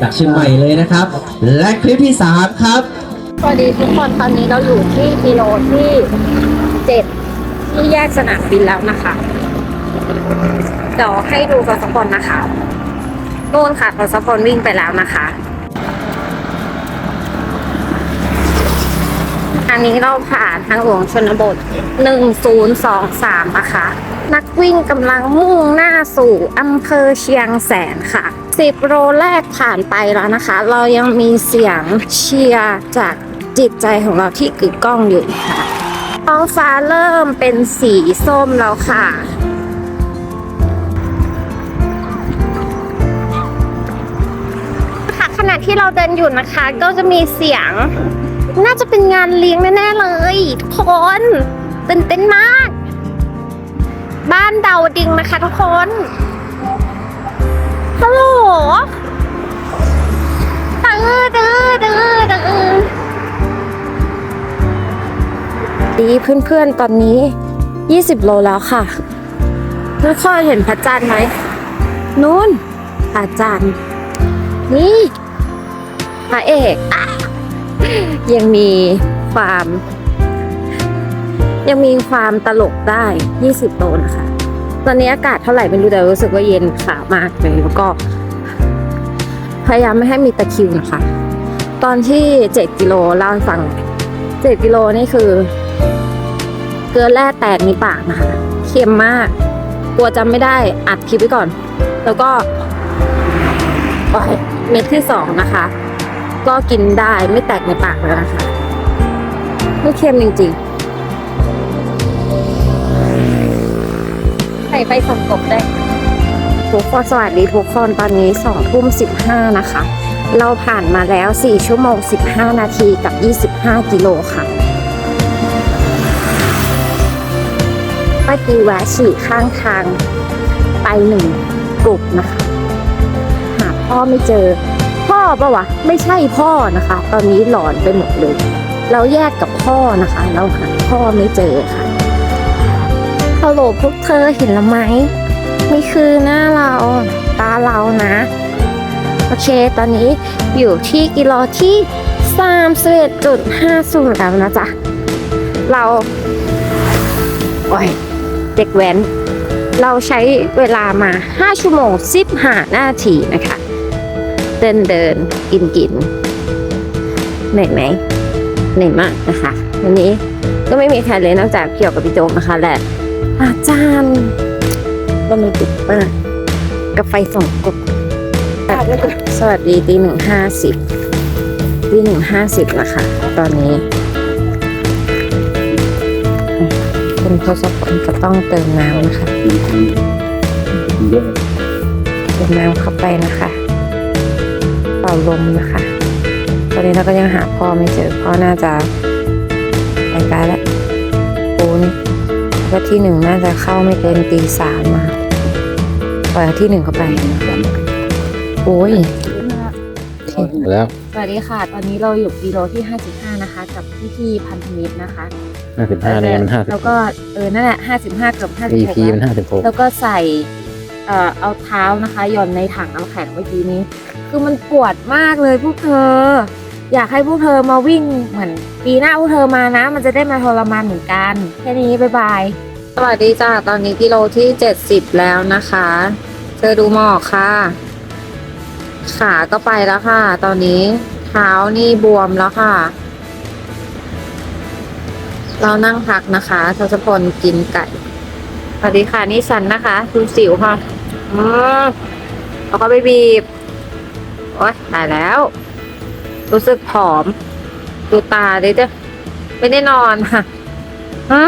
จากเชียงใหม่เลยนะครับ และคลิปที่ 3 ครับ สวัสดีทุกคนตอนนี้เราอยู่ที่กิโลที่เจ็ดที่แยกสนามบินแล้วนะคะเดี๋ยวให้ดูกสปอนนะคะโน่นค่ะกสปอนวิ่งไปแล้วนะคะ อันนี้เราผ่านทางหลวงชนบท 1023 นะคะ นักวิ่งกำลังมุ่งหน้าสู่อำเภอเชียงแสนค่ะ 10โลแรกผ่านไปแล้วนะคะ เรายังมีเสียงเชียร์จากจิตใจของเราที่กึกก้องอยู่ค่ะท้องฟ้าเริ่มเป็นสีส้มแล้วค่ะค่ะขณะที่เราเดินอยู่นะคะ ก็จะมีเสียง น่าจะเป็นงานเลี้ยงแน่ๆเลยทุกคนตื่นเต้นมาก บ้านเดาดิงนะคะทุกคน ฮัลโหลดื้อดื้อดื้อดื้อดีเพื่อนๆตอนนี้ 20 โลแล้วค่ะทุกคนเห็นพระจันทร์ไหมนู้นพระจันทร์นี่พระเอกอะยังมีความ ยังมีความตลกได้ 20 โลนะคะ ตอนนี้อากาศเท่าไหร่ไม่รู้แต่รู้สึกว่าเย็นขามากเลยแล้วก็ พยายามไม่ให้มีตะคิวนะคะ ตอนที่7กิโลเล่าให้ฟัง7กิโลนี่คือ เกลือแร่แตกในปากนะคะเค็มมากกลัวจำไม่ได้อัดคลิปไว้ก่อน แล้วก็อ้ยเม็ดที่สองนะคะ ก็กินได้ไม่แตกในปากเลยนะคะไม่เค็มจริงๆ ส่ไปส่งกบได้ ทุกคนสวัสดีทุกคนตอนนี้สองทุ่มสิบห้านะคะ เราผ่านมาแล้ว4ชั่วโมง15นาทีกับ25กิโลค่ะป้ากีแวะฉี่ข้างทางไปหนึ่งกลุ่มนะคะ หาพ่อไม่เจอ พ่อปะวะ ไม่ใช่พ่อนะคะ ตอนนี้หลอนไปหมดเลย เราแยกกับพ่อนะคะ เราหาพ่อไม่เจอค่ะ ฮัลโหลพวกเธอเห็นแล้วไหมนี่คือหน้าเรา ตาเรานะ โอเค ตอนนี้อยู่ที่กิโลที่31.50แล้วนะจ๊ะ เรา โอ้ย เด็กแว้น เราใช้เวลามา 5 ชั่วโมง15นาทีนะคะ เดินเดินกินกินเหนื่อยไหมเหนื่อยมากนะคะ วันนี้ก็ไม่มีใครเลยนอกจากเกี่ยวกับพี่โจมนะคะแหละ อาจารย์ก็มีติดมากกับไฟส่องกบสวัสดีตีหนึ่งห้าสิบตีหนึ่งห้าสิบนะคะ ตอนนี้ คุณทศพลก็ต้องเติมน้ำนะคะเยอะเติมน้ำเข้าไปนะคะเป่าลมนะคะ ตอนนี้เราก็ยังหาพ่อไม่เจอพ่อน่าจะไปไกลแล้วปูนี่ ก็ที่หนึ่งน่าจะเข้าไม่เกินตีสามมาปล่อยที่หนึ่งเข้าไป โอ้ย แล้ว สวัสดีค่ะ ตอนนี้เราอยู่กิโลที่55นะคะ กับพี่พี่ๆพันธมิตรนะคะห้าสิบห้าเนี่ยมันห้าสิบแล้วก็เออ นั่นแหละ55เกือบ56 EP มันห้าสิบหกแล้วก็ใส่เอ่อเอาเท้านะคะหย่อนในถังเอาแข็งเมื่อกี้นี้ คือมันปวดมากเลยพวกเธอ อยากให้พวกเธอมาวิ่งเหมือนปีหน้าพวกเธอมานะ มันจะได้มาทรมานเหมือนกัน แค่นี้ บ๊ายบาย สวัสดีจ้าตอนนี้กิโลที่ 70 แล้วนะคะ เธอดูหมอกค่ะ ขาก็ไปแล้วค่ะ ตอนนี้เท้านี่บวมแล้วค่ะ เรานั่งพักนะคะทศพลกินไก่ สวัสดีค่ะนี่สันนะคะคุณสิวค่ะ อืมเอาเขาไปบีบ โอ๊ยตายแล้ว รู้สึกผอม ดูตาดิเจ้ะไม่ได้นอนค่ะ อ่า